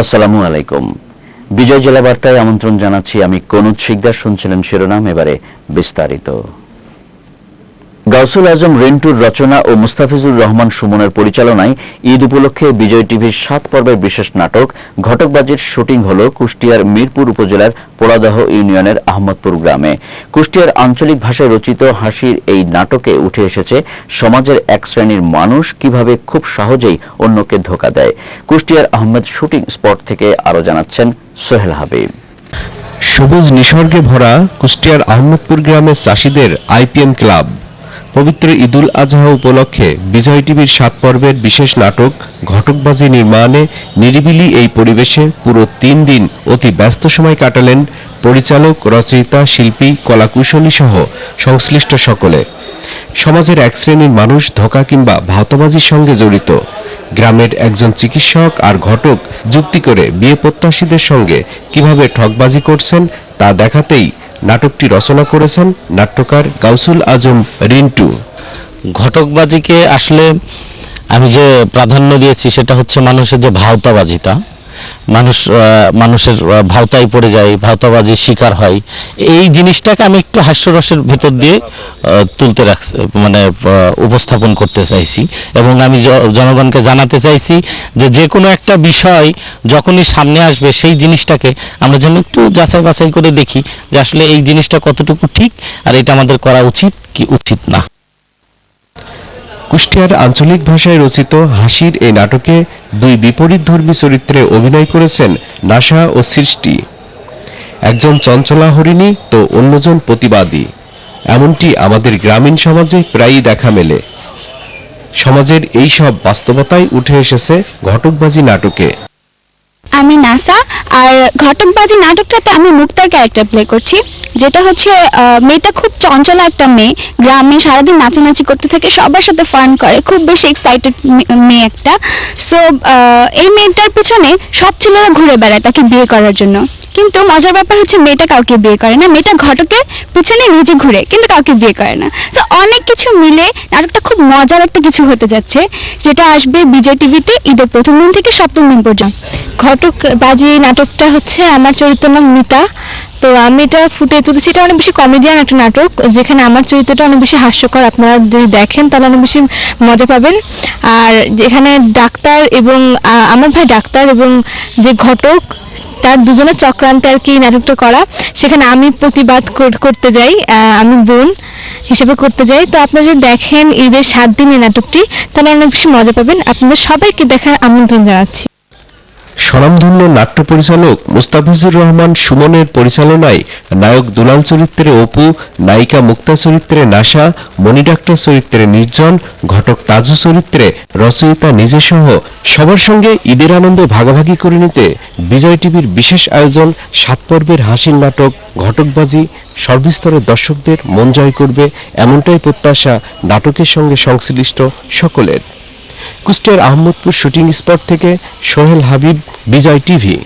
আসসালামু আলাইকুম। বিজয় জেলা বার্তায় আমন্ত্রণ জানাচ্ছি আমি কনুজ শিকদার শুনছিলেন শিরোনাম এবারে বিস্তারিত। গাউসুল আজম রেন্টুর রচনা ও মুস্তাফিজুর রহমান সুমনের পরিচালনায় ঈদ উপলক্ষে বিজয় টিভির সাত পর্বের বিশেষ নাটক ঘটকবাজির শুটিং হল কুষ্টিয়ার মিরপুর উপজেলার পোড়াদহ ইউনিয়নের আহমদপুর গ্রামে। কুষ্টিয়ার আঞ্চলিক ভাষায় রচিত হাসির এই নাটকে উঠে এসেছে সমাজের এক শ্রেণির মানুষ কীভাবে খুব সহজেই অন্যকে ধোকা দেয়। কুষ্টিয়ার আহমেদ শুটিং স্পট থেকে আরও জানাচ্ছেন সোহেল হাবিব। সবুজ নিসর্গে ভরা কুষ্টিয়ার আহমদপুর গ্রামের চাষিদের আইপিএম ক্লাব। পবিত্র ঈদুল আজহা উপলক্ষে বিজয় টিভির সাত পর্বের বিশেষ নাটক, ঘটকবাজি নির্মাণে নিরিবিলি এই পরিবেশে পুরো তিন দিন অতি ব্যস্ত সময় কাটালেন পরিচালক, রচয়িতা, শিল্পী, কলাকুশলী সহ সংশ্লিষ্ট সকলে। সমাজের এক শ্রেণির মানুষ, ধোকা কিংবা ভাওতাবাজির সঙ্গে জড়িত। গ্রামের একজন চিকিৎসক আর ঘটক যুক্তি করে বিয়ে প্রত্যাশীদের সঙ্গে কীভাবে ঠকবাজি করছেন তা দেখাতেই নাটকটি রচনা করেছেন নাট্যকার গাউসুল আজম রিন্টু। ঘটকবাজিকে আসলে আমি যে প্রাধান্য দিয়েছি সেটা হচ্ছে মানুষের যে ভাওতাবাজিটা মানুষ মানুষের ভাওতায় পড়ে যায়, ভাওতাবাজির শিকার হয়। এই জিনিসটাকে আমি একটু হাস্যরসের ভেতর দিয়ে তুলতে রাখছি মানে উপস্থাপন করতে চাইছি। এবং আমি জনগণকে জানাতে চাইছি যে যে কোনো একটা বিষয় যখনই সামনে আসবে, সেই জিনিসটাকে আমরা যেন একটু যাচাই বাছাই করে দেখি যে আসলে এই জিনিসটা কতটুকু ঠিক আর এটা আমাদের করা উচিত কি উচিত না। কুষ্টিয়ার আঞ্চলিক ভাষায় রচিত হাসির এই নাটকে দুই বিপরীত ধর্মী চরিত্রে অভিনয় করেছেন নাসা ও সৃষ্টি। একজন চঞ্চলা হরিণী তো অন্যজন প্রতিবাদী। এমনটি আমাদের গ্রামীণ সমাজে প্রায়ই দেখা মেলে। সমাজের এই সব বাস্তবতাই উঠে এসেছে ঘটকবাজি নাটকে। আমি নাসা, আর ঘটকবাজি নাটকটাতে আমি মুক্তার ক্যারেক্টার প্লে করছি, যেটা হচ্ছে মেয়েটা খুব চঞ্চল একটা মেয়ে, গ্রামে সারাদিন নাচানাচি করতে থাকে, সবার সাথে ফান করে, খুব বেশি এক্সাইটেড মেয়ে একটা। সো এই মেয়েটার পিছনে সব ছেলেরা ঘুরে বেড়ায় তাকে বিয়ে করার জন্য। কিন্তু মজার ব্যাপার হচ্ছে মেয়েটা কাউকে বিয়ে করে না। মেয়েটা ঘটকের পিছনে নিজে ঘুরে, কিন্তু কাউকে বিয়ে করে না। সো অনেক কিছু মিলে নাটকটা খুব মজার একটা কিছু হতে যাচ্ছে, যেটা আসবে বিজয় টিভিতে ঈদের প্রথম দিন থেকে সপ্তম দিন পর্যন্ত। ঘটক বাজি নাটকটা হচ্ছে আমার চরিত্র নাম মিতা। তো আমি এটা ফুটে তুলেছি এটা অনেক বেশি কমেডিয়ান একটা নাটক, যেখানে আমার চরিত্রটা অনেক বেশি হাস্যকর। আপনারা যদি দেখেন, তাহলে অনেক বেশি মজা পাবেন। আর যেখানে ডাক্তার এবং আমার ভাই ডাক্তার এবং যে ঘটক, তার দুজনের চক্রান্তে আর কি নাটকটা করা। সেখানে আমি প্রতিবাদ করতে যাই আমি বোন হিসেবে করতে যাই। তো আপনারা যদি দেখেন ঈদের সাত দিনের নাটকটি, তাহলে অনেক বেশি মজা পাবেন। আপনাদের সবাইকে দেখার আমন্ত্রণ জানাচ্ছি। স্বনামধন্য নাট্য পরিচালক মুস্তাফিজুর রহমান সুমনের পরিচালনায় নায়ক দুলাল চরিত্রে অপু, নায়িকা মুক্তা চরিত্রে নাসা মণি ডাক্তার চরিত্রে নির্জন, ঘটক তাজু চরিত্রে রচয়িতা নিজে সহ সবার সঙ্গে ঈদের আনন্দ ভাগাভাগি করে নিতে বিজয় টিভির বিশেষ আয়োজন সাত পর্বের হাসির নাটক, ঘটকবাজি, সর্বস্তরের দর্শকদের মন জয় করবে এমনটাই প্রত্যাশা নাটকের সঙ্গে সংশ্লিষ্ট সকলের। কুষ্টিয়ার আহমদপুর শুটিং স্পট থেকে সোহেল হাবিব বিজয় টিভি।